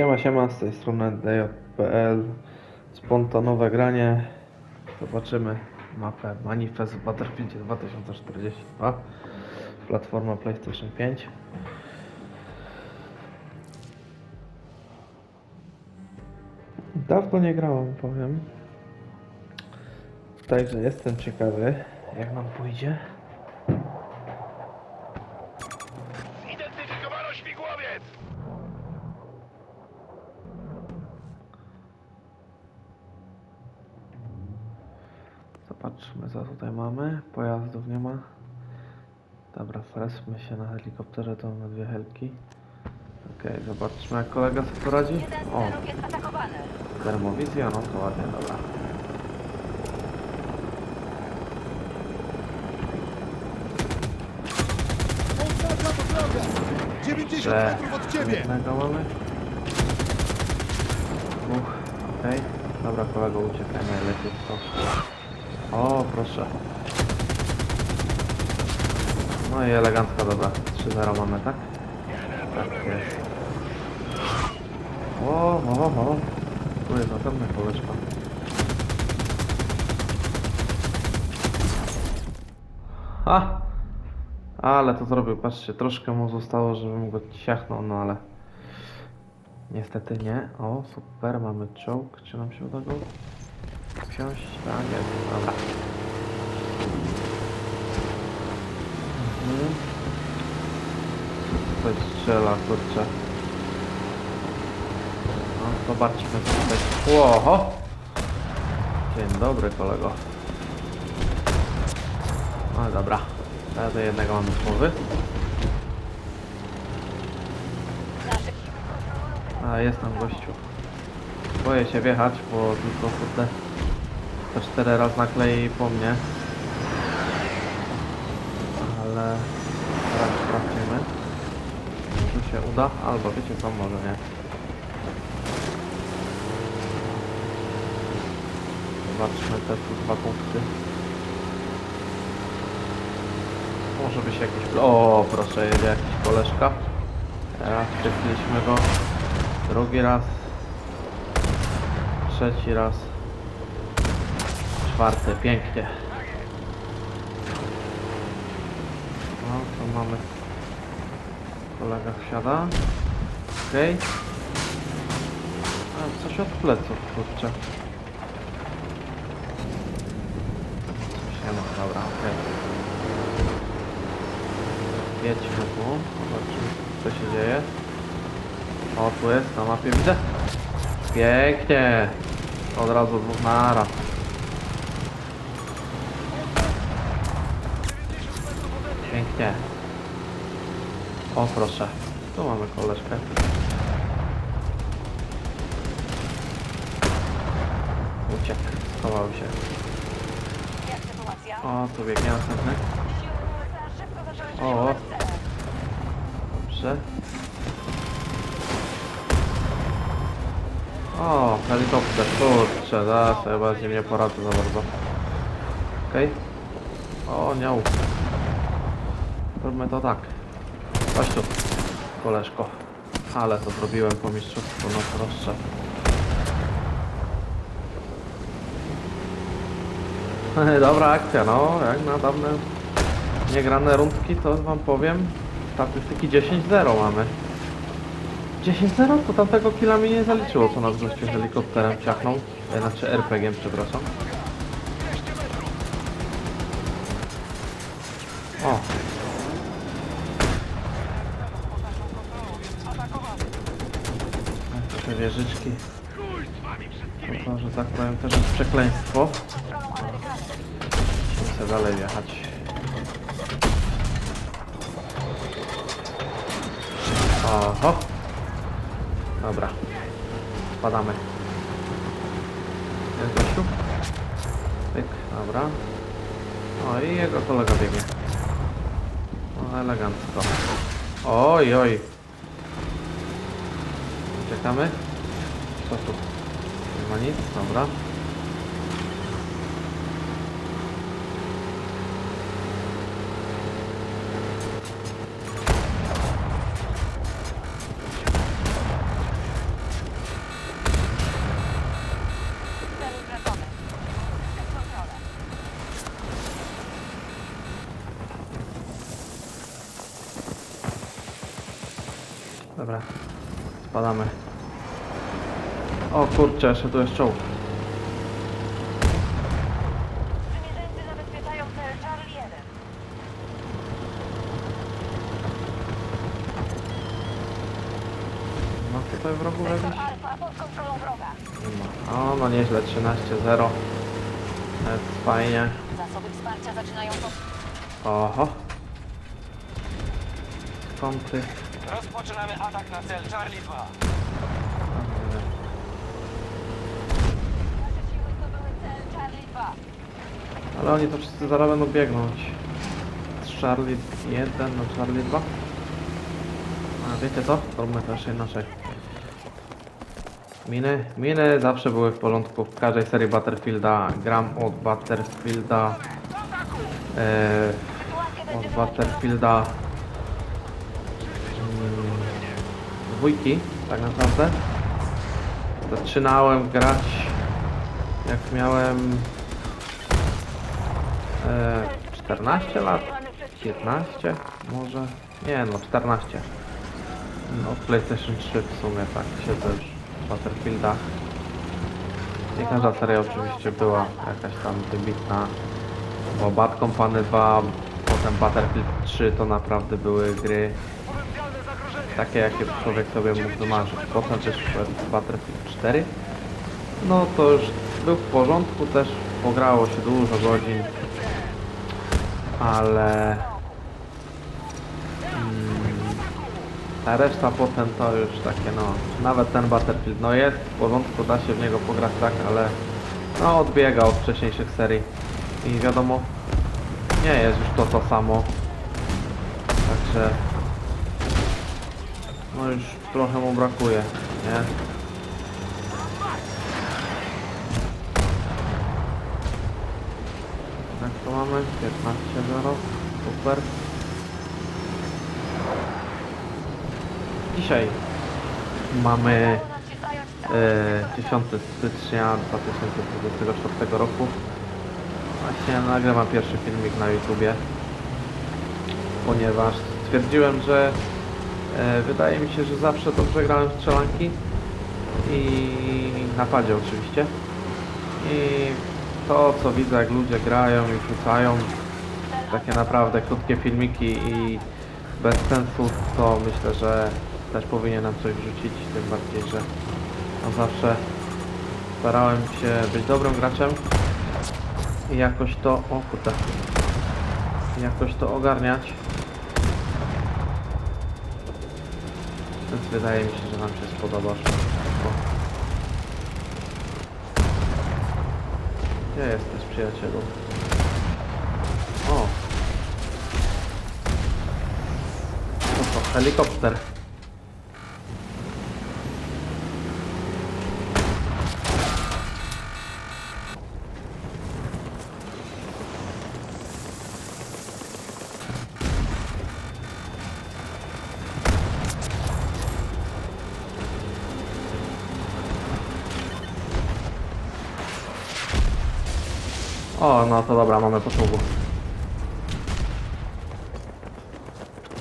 Siema, siema, z tej strony DJ.pl Spontanowe granie. Zobaczymy mapę Manifest w Battlefield 2042 Platforma PlayStation 5 Dawno nie grałem, powiem. Także jestem ciekawy jak nam pójdzie Zobaczmy co tutaj mamy. Pojazdów nie ma. Dobra, fresmy się na helikopterze, to mamy dwie helki. Okej, zobaczmy jak kolega sobie poradzi. O, termowizja, no to ładnie, dobra. Oznacza to drogę! 90 Że metrów od ciebie! jednego mamy. Dwóch, okej. Dobra, kolego uciekaj najlepiej to. O, proszę. No i elegancko, dobra. 3-0 mamy, tak? Tak jest. O, o, o. Tu jest następna koleżka. Ha! Ale to zrobił, patrzcie, troszkę mu zostało, żebym go ciachnął, no ale... Niestety nie. O, super, mamy czołg. Czy nam się uda go wsiąść? Tak, jest, dobra. Mhm. Tutaj strzela, kurczę. No, zobaczmy tutaj. Łoho! Dzień dobry, kolego. No dobra. Wtedy jednego mamy kontrolują A, jest tam gościu. Boję się wjechać, bo tylko kurde te cztery raz naklei po mnie. Ale teraz sprawdzimy. Czy się uda? Albo wiecie co, może nie. Zobaczmy te tu dwa punkty. Może być jakiś... O, proszę, jedzie jakiś koleżka. Raz przykryliśmy go. Drugi raz. Trzeci raz. Czwarty, pięknie. No, to mamy. Kolega wsiada. Okej. A, coś od pleców, kurczę. Coś nie ma, dobra, okej. Jedźmy tu, zobaczymy co się dzieje. O, tu jest, na mapie widzę. Pięknie. Od razu dwóch naraz. Pięknie. O, proszę. Tu mamy koleżkę. Uciekł, schował się. O, tu biegnie następny. O. Dobrze. O, helikopter, kurczę, zaraz sobie bardziej nie poradzę za bardzo. Okej. O, nie uf. Zróbmy to tak. Chodź tu, koleżko. Ale to zrobiłem po mistrzostwu, no proszę. Dobra akcja, no, jak na dawne niegrane rundki, to wam powiem, statystyki 10-0 mamy. 10-0? To tamtego killa mi nie zaliczyło, co nas gościu helikopterem ciachnął. Znaczy RPG, przepraszam. Wieżyczki. To, że tak powiem, też jest przekleństwo. Chcę dalej jechać. Oho. Dobra. Spadamy. Jest gościu? Pyk, dobra. O i jego kolega biegnie. Elegancko. Oj, oj. Uciekamy? Co tu? Nie ma nic? Dobra. Dobra, spadamy. O kurczę, jeszcze tu jest czołg. Sprzymierzeńcy zabezpieczają cel Charlie 1. No tutaj w rogu Sektor jakiś? Alfa pod kontrolą wroga. Nie ma. O, no nieźle, 13-0. Jest fajnie. Zasoby wsparcia zaczynają. Oho. Skąd ty? Rozpoczynamy atak na cel Charlie 2. A, nie wiem. Nasze siły zdobyły cel Charlie 2. Oni to wszyscy zaraz będą biegnąć. Z Charlie 1 na Charlie 2. A wiecie co? Zróbmy też inaczej. Miny, miny zawsze były w porządku. W każdej serii Battlefielda gram od Battlefielda. E, od Battlefielda mm, dwójki, tak naprawdę. Zaczynałem grać jak miałem e, 14 lat, 15 może, nie no 14. No PlayStation 3 w sumie tak siedzę już w Battlefieldach. Nie każda seria oczywiście była jakaś tam wybitna, bo Bad Company 2, potem Battlefield 3 to naprawdę były gry takie jakie człowiek sobie mógł wymarzyć. Potem też Battlefield 4. No to już był w porządku, też pograło się dużo godzin, ale mm, ta reszta potem to już takie no, nawet ten Battlefield no jest w porządku, da się w niego pograć tak, ale no odbiega od wcześniejszych serii i wiadomo nie jest już to to samo. Także no już trochę mu brakuje, nie? Mamy? 15-0. Super. Dzisiaj mamy e, 10 stycznia 2024 roku. Właśnie nagrywam pierwszy filmik na YouTubie, ponieważ stwierdziłem, że e, wydaje mi się, że zawsze dobrze grałem w strzelanki i napadzie oczywiście. I to co widzę jak ludzie grają i rzucają takie naprawdę krótkie filmiki i bez sensu, to myślę, że też powinienem coś wrzucić, tym bardziej, że no zawsze starałem się być dobrym graczem i jakoś to, o kurde, jakoś to ogarniać. Więc wydaje mi się, że nam się spodoba Gdzie jesteś przyjacielu? O! To to helikopter. O, no to dobra, mamy po czołgu.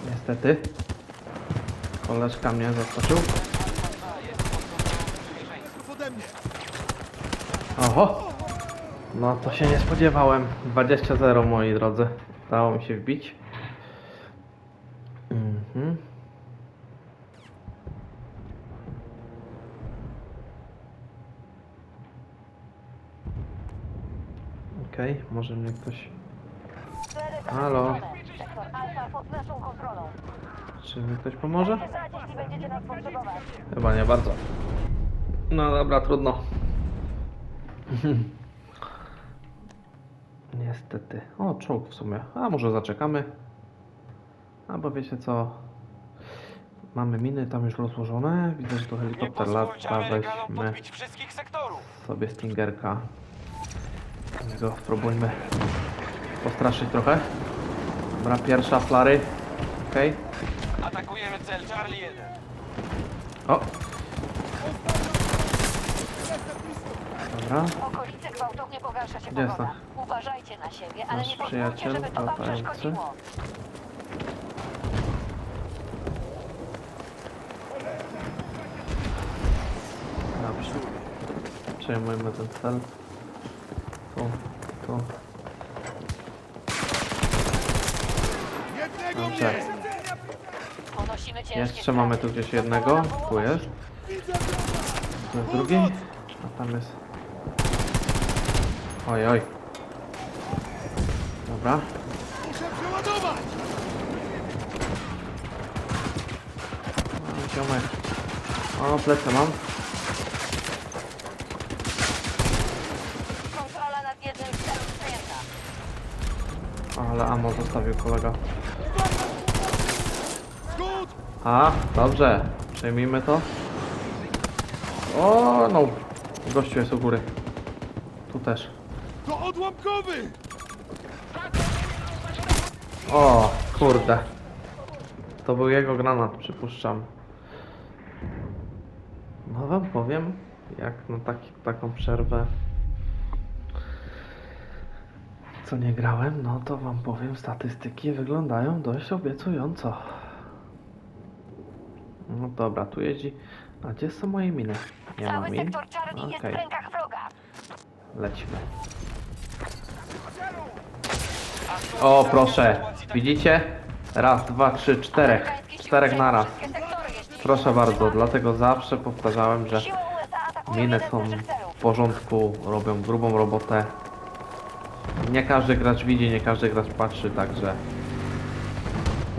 Niestety. Koleżka mnie zaskoczył. Oho! No to się nie spodziewałem. 20-0 moi drodzy. Udało mi się wbić. Mhm. Okej, może mnie ktoś... Halo? Sektor Alfa pod naszą kontrolą. Czy mi ktoś pomoże? Chyba nie bardzo. No dobra, trudno. Niestety. O, czołg w sumie. A może zaczekamy? Albo wiecie co? Mamy miny tam już rozłożone. Widzę, że to helikopter lata. Weźmy podbić wszystkich sektorów. sobie Stingerka. Więc go spróbujmy postraszyć trochę. Dobra, pierwsza flary. Okej. Atakujemy cel Charlie 1. O! Dobra. Okolice gwałtownie pogarsza się Gdzie jest. Uważajcie na siebie, ale Nasz nie pozwólcie, przyjaciel, żeby to wam przeszkodziło. Dobrze. Przejmujmy ten cel. Tu, tu. Dobrze. mnie! Ponosimy ciężkie Jeszcze mamy tu gdzieś jednego. Tu jest. Tu jest drugi. A tam jest. Oj, oj. Dobra. Muszę przeładować! O, Ziomek. O, plecy mam. Kontrola nad jednym z celów przejęta. Ale ammo zostawił kolega. A, dobrze. Przejmijmy to. O, no. Gościu jest u góry. Tu też. To odłamkowy! O, kurde. To był jego granat, przypuszczam. No wam powiem, jak na taki, taką przerwę co nie grałem, no to wam powiem, statystyki wyglądają dość obiecująco. No dobra, tu jeździ. A gdzie są moje miny? Nie ma Cały min. sektor Charlie jest Okej, w rękach wroga. lecimy. Aktualizacja O, proszę. Widzicie? Raz, dwa, trzy, czterech. Amerykańskie siły Czterech przejmą naraz. wszystkie sektory, jeśli Proszę bardzo, dlatego zawsze powtarzałem, że Siły USA atakują miny jeden z są w porządku, robią grubą robotę. Nie każdy gracz widzi, nie każdy gracz patrzy, także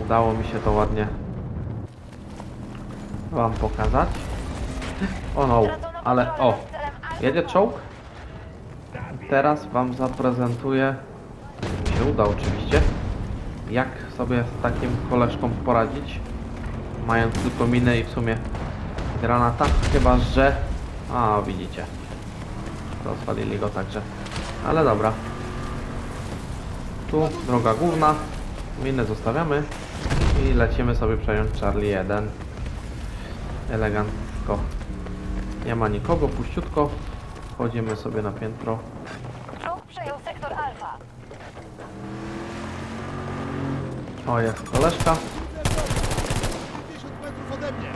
udało mi się to ładnie wam pokazać. O no, ale o, jedzie 2. czołg. Teraz wam zaprezentuję, mi się uda oczywiście, jak sobie z takim koleżką poradzić, mając tylko minę i w sumie granata, chyba że... A, widzicie. Rozwalili go także. Ale dobra. Tu droga główna. Minę zostawiamy. I lecimy sobie przejąć Charlie 1. Elegancko. Nie ma nikogo, puściutko. Wchodzimy sobie na piętro. Wróg przejął sektor Alfa. O, jest koleżka. 50 metrów ode mnie!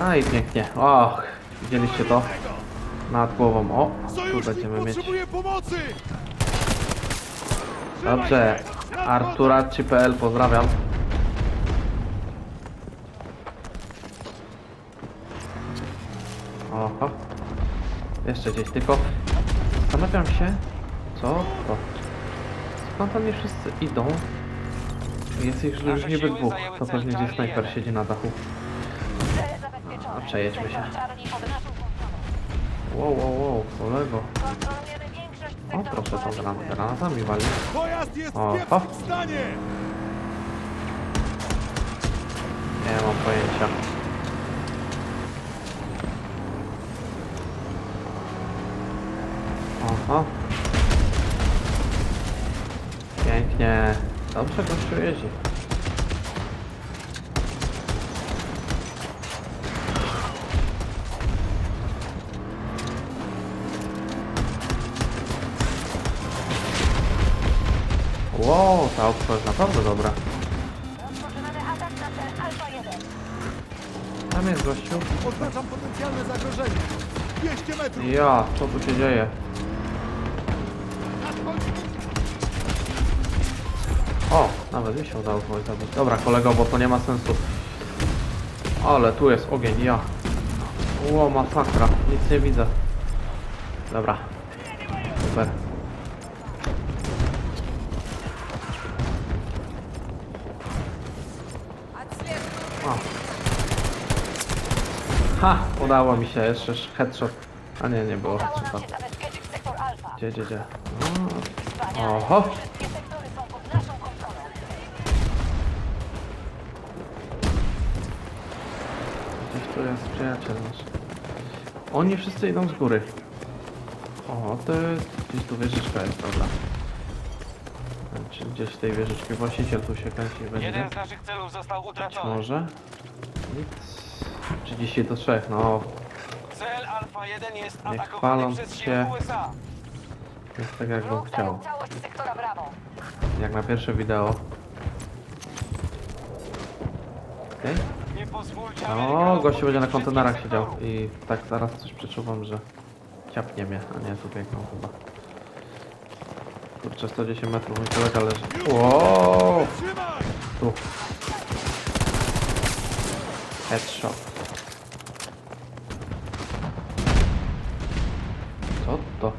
A i pięknie. Och, widzieliście to? Nad głową. O, tu będziemy mieć. Dobrze. Arturaci.pl pozdrawiam. Oho. Jeszcze gdzieś tylko. Zastanawiam się, co to. Skąd oni wszyscy idą? Jest ich już niby dwóch. To pewnie gdzieś snajper siedzi na dachu. A, przejedźmy się. Wow, wow, wow, kolego. O, proszę tą gran- granatami wali. Pojazd jest O, w o. stanie! Nie mam pojęcia. Oho. Pięknie. Dobrze gościu jeździ. Wow, ta opcja jest naprawdę dobra. Rozpoczynamy atak na cel Alfa 1. Tam jest gościu. Oznaczam potencjalne zagrożenie! 200 metrów! Ja, co tu się dzieje? O, nawet mi się udało kogoś zabić. Dobra, kolego, bo to nie ma sensu. Ale tu jest ogień, ja. Ło, masakra, nic nie widzę. Dobra. Super. Ha, udało mi się, jeszcze sz- headshot. A nie, nie było Udało nam headshota. się zabezpieczyć sektor Alfa. Gdzie, gdzie, gdzie? Wspaniale. Oho. Wszystkie sektory są pod naszą kontrolą. Gdzieś tu jest przyjaciel nasz. Oni wszyscy idą z góry. O, to jest... Gdzieś tu wieżyczka jest, dobra. Czy gdzieś tej wieżyczki właściciel tu się kręci będzie? Jeden z naszych celów został Być utracony. może? Nic. 30 do 3, no. Cel Alfa 1 jest Nie atakowany chwaląc przez się. USA. Jest tak jak bym Wróg chciał. zajął całość sektora Bravo. Jak na pierwsze wideo. Okej. Nie pozwólcie O, Amerykanom gościu będzie na podbić kontenerach wszystkich siedział. sektorów. I tak zaraz coś przeczuwam, że ciapnie mnie, a nie tu biegną chyba. Kurczę, 110 metrów, mój kolega leży. Wow! Tu. Headshot. Co to?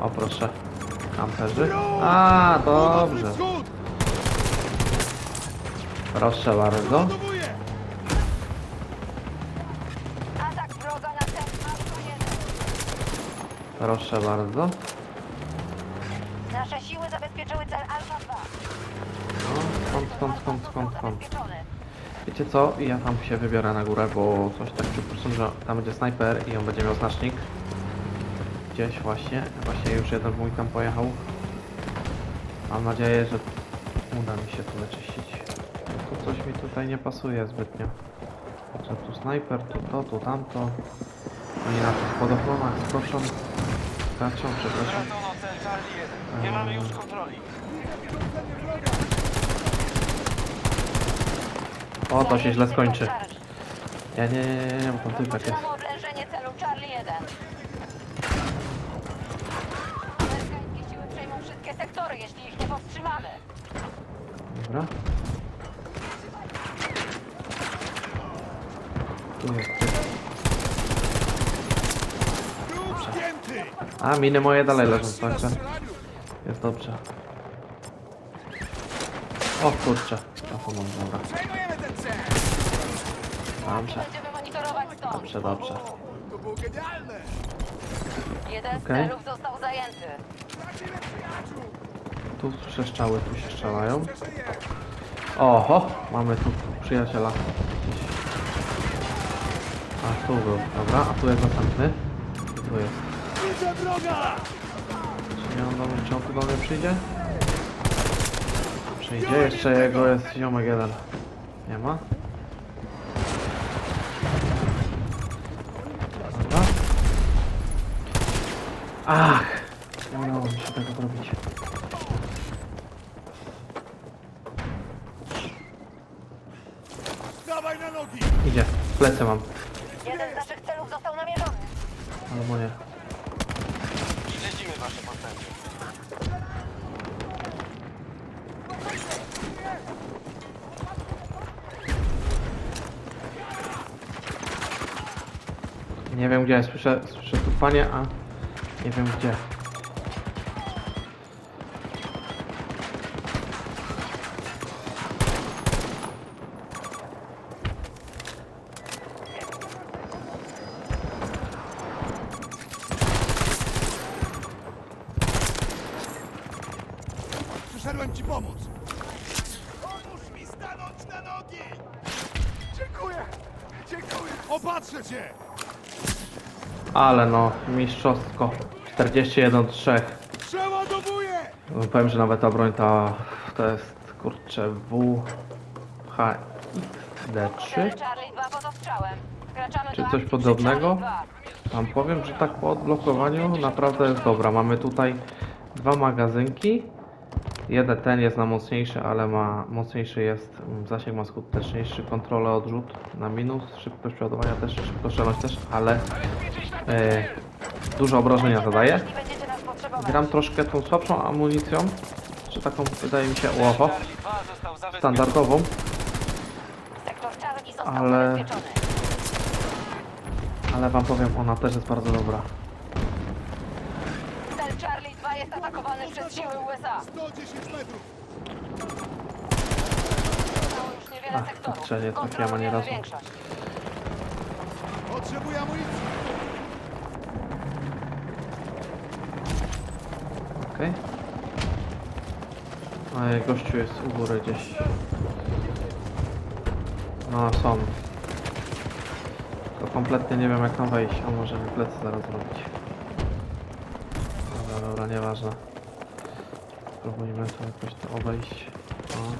O proszę. Kamperzy? A, dobrze. Proszę bardzo. Ładowuję! Atak wroga na cel Alfa 1. Proszę bardzo. Nasze siły zabezpieczyły cel Alfa 2. No, skąd, skąd, skąd, skąd, skąd. Zabezpieczony. Wiecie co? Ja tam się wybiorę na górę, bo coś tak przypuszczam, że tam będzie snajper i on będzie miał znacznik. Gdzieś właśnie. Właśnie już jeden mój tam pojechał. Mam nadzieję, że uda mi się to wyczyścić. No Tu coś mi tutaj nie pasuje zbytnio. Że tu snajper, tu to, tu tamto. Oni na tych spadochronach skoczą. Skaczą, przepraszam. Stracono cel Charlie 1. Nie mamy już kontroli. O, to się źle skończy. Charge. Nie, nie, nie, nie, bo tam typek jest. Rozpoczynamy oblężenie celu Charlie 1. Amerykańskie siły przejmą wszystkie sektory, jeśli ich nie powstrzymamy. Dobra. Tu jest typ. A, miny moje dalej leżą, także jest dobrze. O kurczę, to pomogę, dobra. Dobrze, Będziemy monitorować stąd. dobrze, dobrze. To było genialne! Jeden z Okej. celów został zajęty. Tracimy przyjaciół! Tu strzały, tu się strzelają. Przeżyję! Oho, mamy tu przyjaciela. A tu był, dobra, a tu jest następny. Tu jest. Widzę wroga! Czy, nie on do mnie, czy on tu do mnie przyjdzie? Przyjdzie, jeszcze jego jest ziomek jeden. Nie ma? Ach! Nie udało mi się tego zrobić. Dawaj na nogi! Idzie, plecy mam. Jeden z naszych celów został namierzony. Albo nie. Śledzimy wasze postępy. Nie wiem gdzie, słyszę, słyszę tu panie, a nie wiem gdzie. Przyszedłem ci pomóc! Pomóż mi stanąć na nogi! Dziękuję! Dziękuję! Opatrzę cię! Ale no, mistrzostwo. 41 3. Przeładowuję! No, powiem, że nawet ta broń ta, to jest kurczę WHXD3. Cel Charlie 2 pod ostrzałem. Wkraczamy Czy do coś akcji podobnego? przy Charlie 2. Tam powiem, że tak po odblokowaniu naprawdę jest dobra. Mamy tutaj dwa magazynki. Jeden ten jest na mocniejszy, ale ma mocniejszy jest, mm, zasięg ma skuteczniejszy, kontrolę odrzut na minus, szybkość przeładowania też, szybkość strzelność też, ale e, dużo obrażenia zadaje. Gram troszkę tą słabszą amunicją, czy taką wydaje mi się, oho, Charlie 2 został zabezpieczony. standardową, Ale- ale wam powiem, ona też jest bardzo dobra. Cel Charlie 2 jest atakowany przez siły USA. 110 metrów! Zostało już niewiele Ach, sektorów. kurczę, nie trafiłem ani Kontrolujemy razu. większość. Potrzebuję amunicji! Okej. Okay. gościu jest u góry gdzieś. No, są. To kompletnie nie wiem jak tam wejść, a może mi plecy zaraz zrobić. Dobra, nieważne. Spróbujmy to jakoś to obejść. O.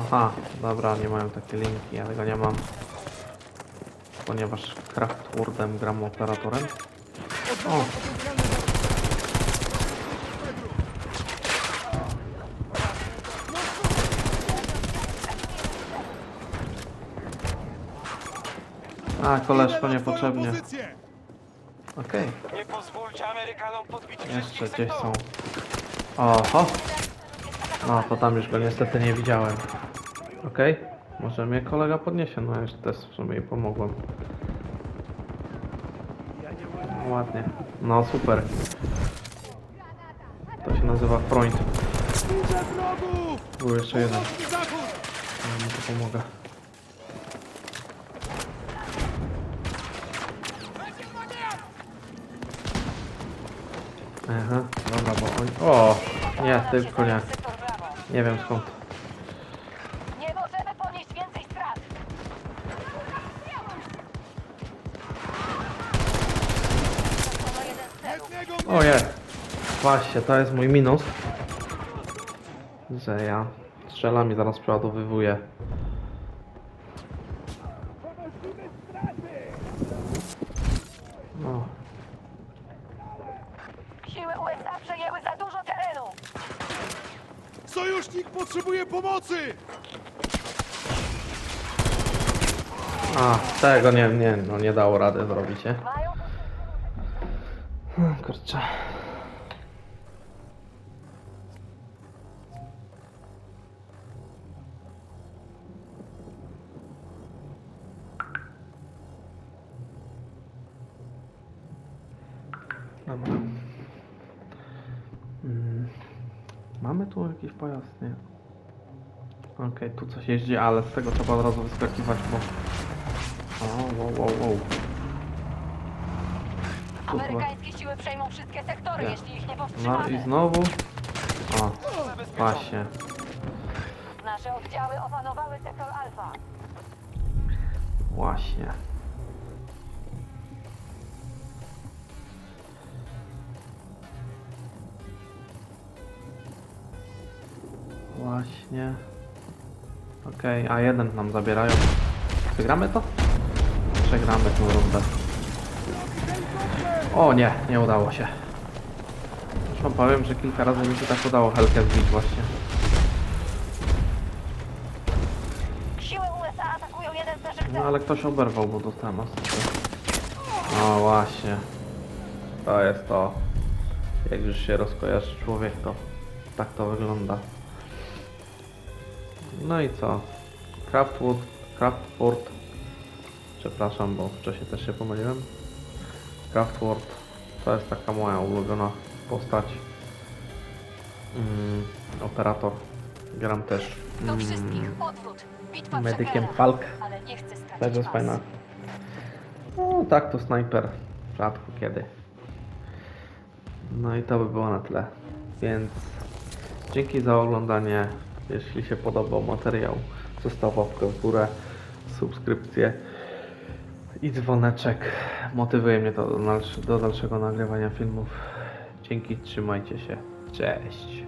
Aha, dobra, nie mają takie linki, ja tego nie mam. Ponieważ Craftwordem gram operatorem. O, A, na twoją niepotrzebnie. Okej, Nie pozwólcie Amerykanom podbić jeszcze wszystkich gdzieś są. sektorów. Oho! No, to tam już go niestety nie widziałem. Okej, może mnie kolega podniesie, no jeszcze też w sumie jej pomogłem. No, ładnie. No, super. To się nazywa Freund. Widzę wrogów! Był jeszcze jeden. Zachód! Ja mu to pomogę. Aha, dobra, bo oni... O! Nie, tylko nie. Nie wiem skąd. Nie możemy ponieść więcej strat. Jednego Ojej. Właśnie, to jest mój minus. Że ja strzelam i zaraz przeładowywuję. No, Siły USA przejęły za dużo terenu. Sojusznik potrzebuje pomocy! A tego nie, nie, no nie dało rady zrobić, nie? Hmm, Kurczę. Dobra. Mm. Mamy tu jakiś pojazd, nie? Okej, tu coś jeździ, ale z tego trzeba od razu wyskakiwać, bo... Wow, wow, wow. Chyba- Amerykańskie siły przejmą wszystkie sektory, Nie. jeśli ich nie no powstrzymamy. i znowu. O, właśnie. Nasze oddziały opanowały sektor Alfa. Właśnie. Właśnie. Okej, a jeden nam zabierają. Wygramy to? Przegramy tą rundę. O nie, nie udało się. Wam powiem, że kilka razy mi się tak udało Helkę zbić właśnie. Siły USA atakują jeden z naszych No celów. ale ktoś oberwał, bo dostałem asystę. No właśnie. To jest to. Jak już się rozkojarzy człowiek, to tak to wygląda. No i co? Craftwood, Craftport. Przepraszam, bo wcześniej też się pomyliłem. Craftword to jest taka moja ulubiona postać. Mm, operator. Gram też. Do mm, wszystkich odwrót. Bitwa Medykiem przegrana, Falk. ale nie chcę stracić Też jest was. fajna. No tak, to snajper. Rzadko kiedy. No i to by było na tyle. Więc dzięki za oglądanie. Jeśli się podobał materiał, zostaw łapkę w górę, subskrypcję i dzwoneczek. Motywuje mnie to do, do dalszego nagrywania filmów. Dzięki, trzymajcie się. Cześć.